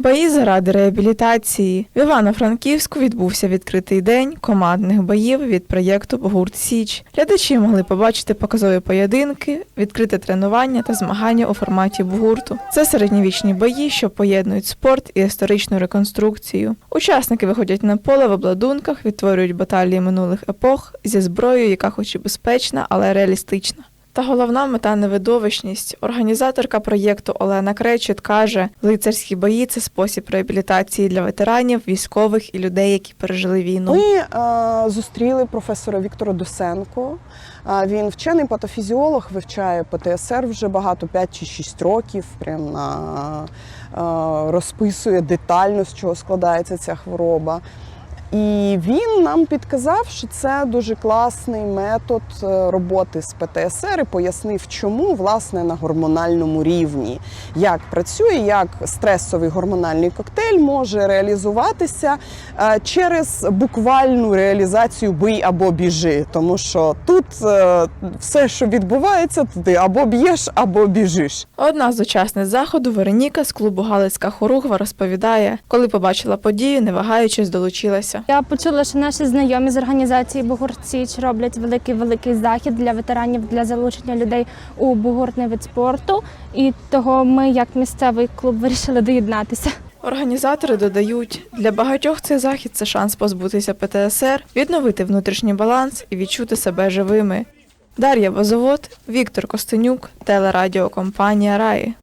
Бої заради реабілітації. В Івано-Франківську відбувся відкритий день командних боїв від проєкту Бугурт Січ. Глядачі могли побачити показові поєдинки, відкрите тренування та змагання у форматі бугурту. Це середньовічні бої, що поєднують спорт і історичну реконструкцію. Учасники виходять на поле в обладунках, відтворюють баталії минулих епох зі зброєю, яка хоч і безпечна, але реалістична. Та головна мета невидовищність. Організаторка проєкту Олена Кречет каже, лицарські бої це спосіб реабілітації для ветеранів, військових і людей, які пережили війну. Ми е, зустріли професора Віктора Досенко. Е, він вчений патофізіолог, вивчає ПТСР вже багато 5 чи 6 років. Прям на, е, розписує детально, з чого складається ця хвороба. І він нам підказав, що це дуже класний метод е, роботи з ПТСР і пояснив, чому власне на гормональному рівні, як працює, як стресовий гормональний коктейль може реалізуватися е, через буквальну реалізацію бий або біжи. Тому що тут е, все, що відбувається, ти або б'єш, або біжиш. Одна з учасниць заходу Вероніка з клубу Галицька Хоругва розповідає, коли побачила подію, не вагаючись, долучилася. Я почула, що наші знайомі з організації Бугурт роблять великий великий захід для ветеранів для залучення людей у бугуртний вид спорту. І того ми, як місцевий клуб, вирішили доєднатися. Організатори додають, для багатьох цей захід це шанс позбутися ПТСР, відновити внутрішній баланс і відчути себе живими. Дар'я Возовод, Віктор Костенюк, телерадіокомпанія Раї.